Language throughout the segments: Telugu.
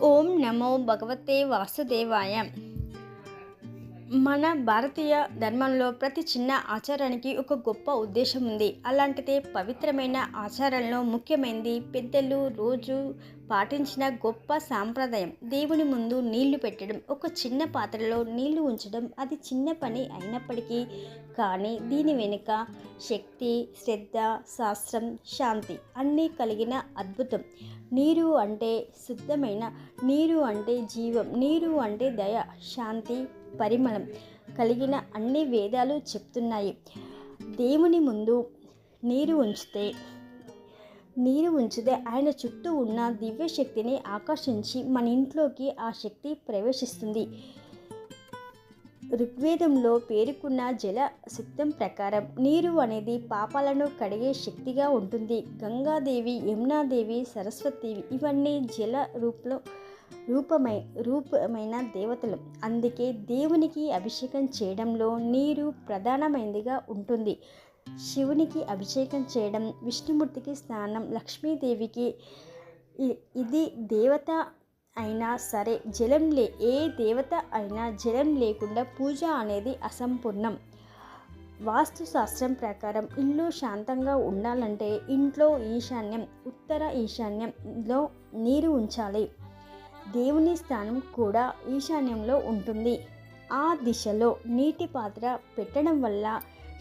ఓం నమో భగవతే వాసుదేవాయ. మన భారతీయ ధర్మంలో ప్రతి చిన్న ఆచారానికి ఒక గొప్ప ఉద్దేశం ఉంది. అలాంటిదే పవిత్రమైన ఆచారంలో ముఖ్యమైనది పెద్దలు రోజు పాటించిన గొప్ప సాంప్రదాయం. దేవుని ముందు నీళ్ళు పెట్టడం ఒక చిన్న పాత్రలో నీళ్ళు ఉంచడం అది చిన్న పని అయినప్పటికీ కానీ దీని వెనుక శక్తి శ్రద్ధ శాస్త్రం శాంతి అన్నీ కలిగిన అద్భుతం. నీరు అంటే శుద్ధమైన నీరు అంటే జీవం నీరు అంటే దయ శాంతి పరిమళం కలిగిన అన్ని వేదాలు చెప్తున్నాయి. దేవుని ముందు నీరు ఉంచితే నీరు ఉంచితే ఆయన చుట్టూ ఉన్న దివ్య శక్తిని ఆకర్షించి మన ఇంట్లోకి ఆ శక్తి ప్రవేశిస్తుంది. ఋగ్వేదంలో పేరుకున్న జల సిద్ధం ప్రకారం నీరు అనేది పాపాలను కడిగే శక్తిగా ఉంటుంది. గంగాదేవి యమునాదేవి సరస్వతి ఇవన్నీ జల రూపంలో రూపమై రూపమైన దేవతలు. అందుకే దేవునికి అభిషేకం చేయడంలో నీరు ప్రధానమైనదిగా ఉంటుంది. శివునికి అభిషేకం చేయడం విష్ణుమూర్తికి స్నానం లక్ష్మీదేవికి ఇది దేవత అయినా సరే జలం లే ఏ దేవత అయినా జలం లేకుండా పూజ అనేది అసంపూర్ణం. వాస్తు శాస్త్రం ప్రకారం ఇల్లు శాంతంగా ఉండాలంటే ఇంట్లో ఈశాన్యం ఉత్తర ఈశాన్యంలో నీరు ఉంచాలి. దేవుని స్థానం కూడా ఈశాన్యంలో ఉంటుంది. ఆ దిశలో నీటి పాత్ర పెట్టడం వల్ల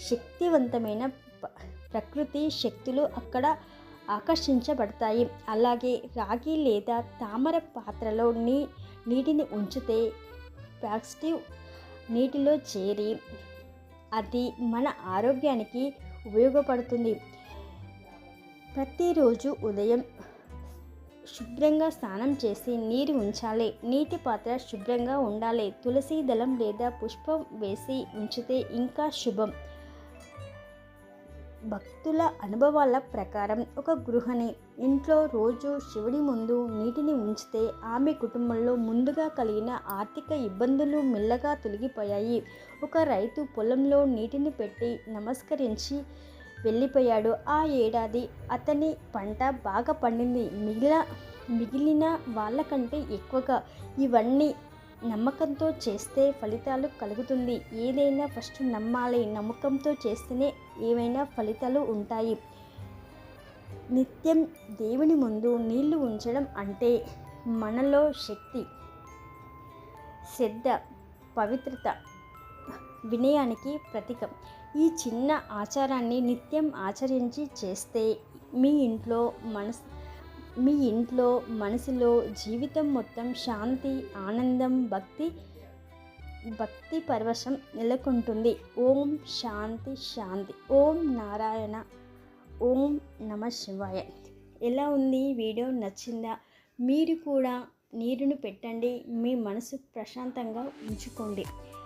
శక్తివంతమైన ప్రకృతి శక్తులు అక్కడ ఆకర్షించబడతాయి. అలాగే రాగి లేదా తామర పాత్రలో నీ నీటిని ఉంచితే పాజిటివ్ నీటిలో చేరి అది మన ఆరోగ్యానికి ఉపయోగపడుతుంది. ప్రతిరోజు ఉదయం శుభ్రంగా స్నానం చేసి నీరు ఉంచాలి. నీటి పాత్ర శుభ్రంగా ఉండాలి. తులసి దళం లేదా పుష్పం వేసి ఉంచితే ఇంకా శుభం. భక్తుల అనుభవాల ప్రకారం ఒక గృహిణి ఇంట్లో రోజు శివుడి ముందు నీటిని ఉంచితే ఆమె కుటుంబంలో ముందుగా కలిగిన ఆర్థిక ఇబ్బందులు మెల్లగా తొలగిపోయాయి. ఒక రైతు పొలంలో నీటిని పెట్టి నమస్కరించి వెళ్ళిపోయాడు. ఆ ఏడాది అతని పంట బాగా పండింది. మిగిలిన మిగిలిన వాళ్ళకంటే ఎక్కువగా ఇవన్నీ నమ్మకంతో చేస్తే ఫలితాలు కలుగుతుంది. ఏదైనా ఫస్ట్ నమ్మాలి. నమ్మకంతో చేస్తేనే ఏవైనా ఫలితాలు ఉంటాయి. నిత్యం దేవుని ముందు నీళ్ళు ఉంచడం అంటే మనలో శక్తి శ్రద్ధ పవిత్రత వినయానికి ప్రతీకం. ఈ చిన్న ఆచారాన్ని నిత్యం ఆచరించి చేస్తే మీ ఇంట్లో మనస్ మీ ఇంట్లో మనసులో జీవితం మొత్తం శాంతి ఆనందం భక్తి భక్తి పరవశం నెలకొంటుంది. ఓం శాంతి శాంతి. ఓం నారాయణ. ఓం నమ శివాయ. ఎలా ఉంది? వీడియో నచ్చిందా? మీరు కూడా నీరును పెట్టండి. మీ మనసు ప్రశాంతంగా ఉంచుకోండి.